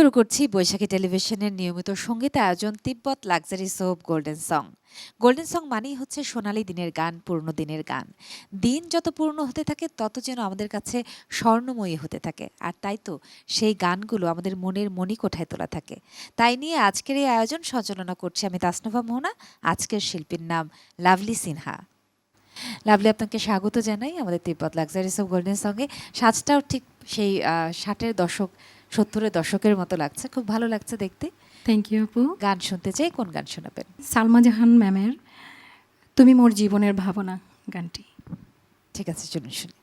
শুরু করছি বৈশাখী টেলিভিশনের নিয়মিত সংগীত আয়োজন Tibbet luxury soap golden song. Golden song মানেই হচ্ছে সোনালী দিনের গান, পুরনো দিনের গান। দিন যত পূর্ণ হতে থাকে, তত যেন আমাদের কাছে স্বর্ণময়ী হতে থাকে। আর তাই তো, সেই গানগুলো আমাদের মনের মণিকোঠায় তোলা থাকে। তাই নিয়ে আজকের এই আয়োজন সঞ্চালনা করছি আমি তাসনভা মোহনা। আজকের শিল্পীর নাম লাভলি সিনহা। লাভলি, আপনাকে স্বাগত জানাই আমাদের তিব্বত লাক্সারিস অফ গোল্ডেন সঙ্গে সাজটাও ঠিক সেই ষাটের দশক সত্তরের দশকের মতো লাগছে। খুব ভালো লাগছে দেখতে। থ্যাংক ইউ আপু। গান শুনতে চাই কোন গান শোনাবেন? সালমা জাহান ম্যামের তুমি মোর জীবনের ভাবনা গানটি। ঠিক আছে চলুন শুনি।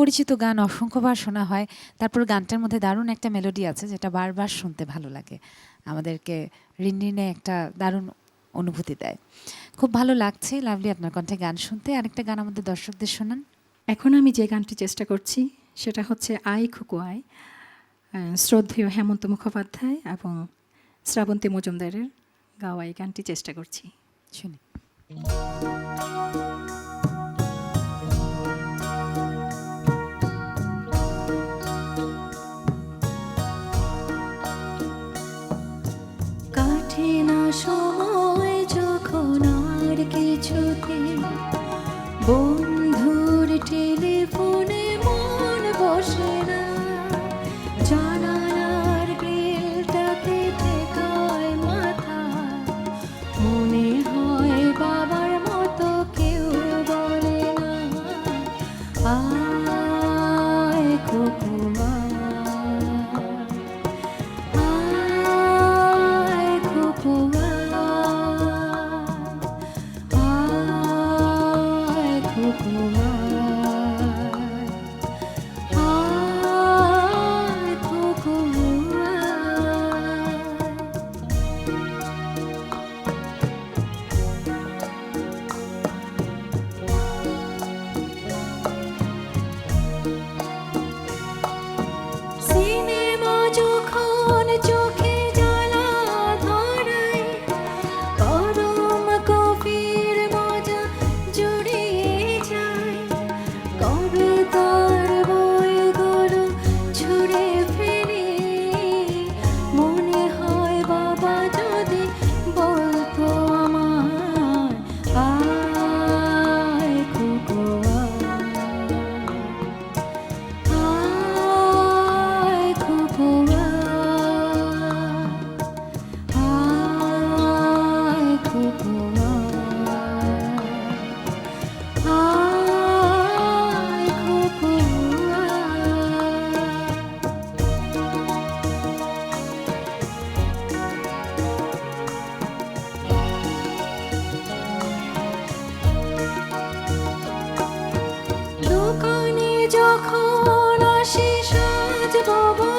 পরিচিত গান অসংখ্যবার শোনা হয়। তারপর গানটার মধ্যে দারুণ একটা মেলোডি আছে যেটা বারবার শুনতে ভালো লাগে। আমাদেরকে রিনরিনে একটা দারুণ অনুভূতি দেয়। খুব ভালো লাগছে লাভলি আপনার কণ্ঠে গান শুনতে। আরেকটা গান আমাদের দর্শকদের শোনান। এখন আমি যে গানটি চেষ্টা করছি সেটা হচ্ছে আই খুকু আয় শ্রদ্ধেয় হেমন্ত মুখোপাধ্যায় এবং শ্রাবন্তী মজুমদারের গাওয়া এই গানটি চেষ্টা করছি। শুনি। Oh.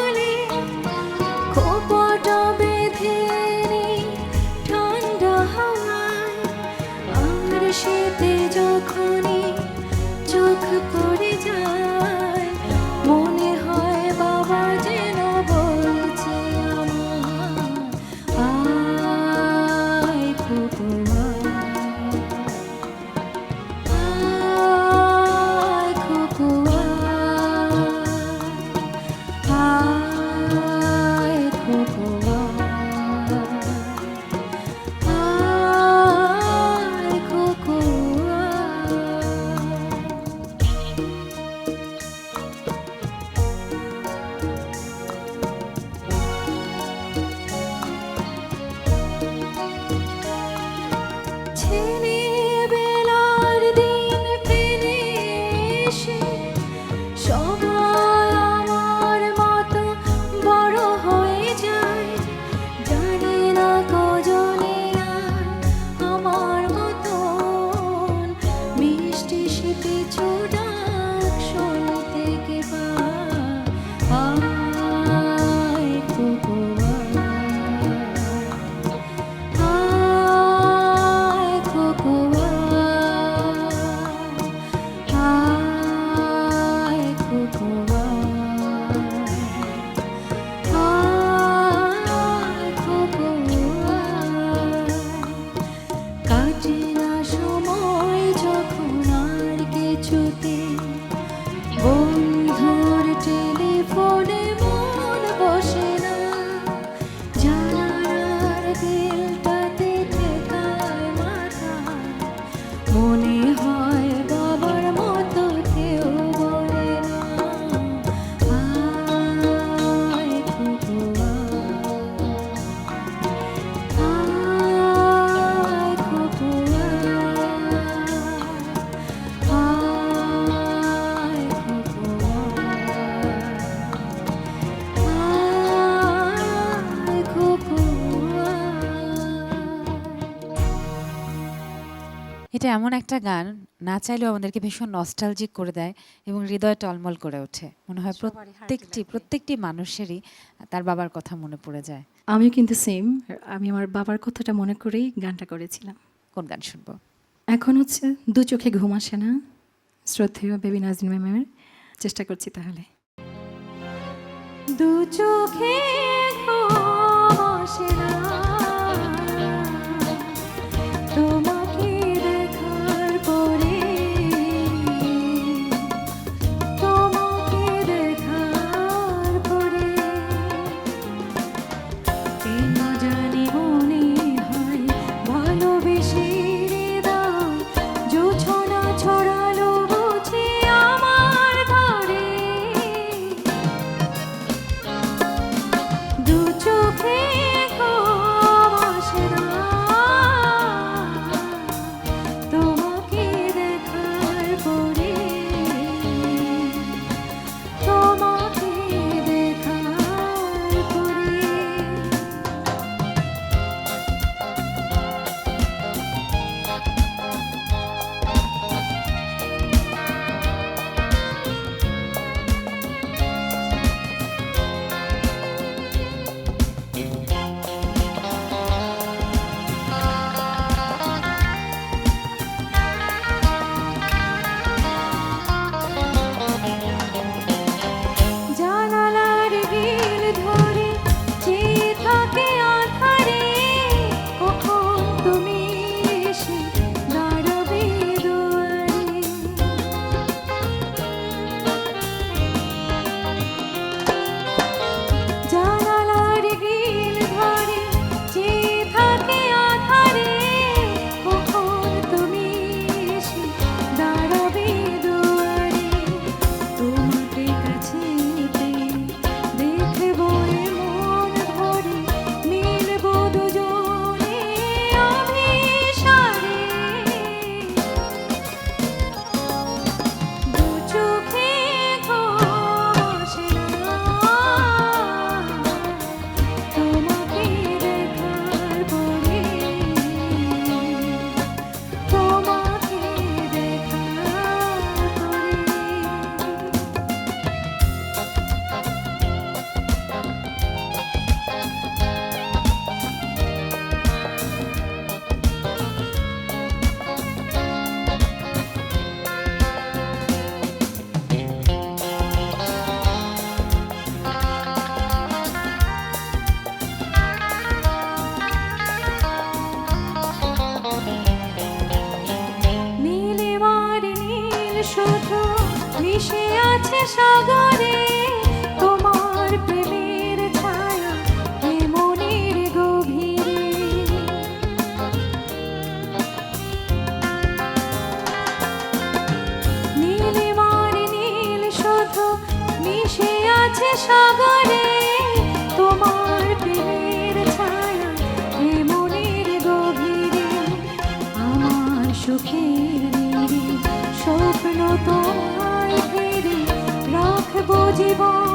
এটা এমন একটা গান না চাইলেও আমাদেরকে ভীষণ নস্টালজিক করে দেয় এবং হৃদয় টলমল করে ওঠে। মনে হয় প্রত্যেকটি প্রত্যেকটি মানুষেরই তার বাবার কথা মনে পড়ে যায়। আমিও কিন্তু সেম আমি আমার বাবার কথাটা মনে করেই গানটা করেছিলাম। কোন গান শুনব? এখন হচ্ছে দু চোখে ঘুম আসে না শ্রদ্ধেয় বেবি নাজনীন ম্যামের। চেষ্টা করছি তাহলে। দু চোখে সাগরে তোমার প্রেমের ছায়া মনের গভীরে। নীলিমার নীল শুধু মিশে আছে সাগরে তোমার প্রেমের ছায়া মনের গভীরে। আমার সুখের স্বপ্ন তোমায় ঘিরে রাখবো জীবনে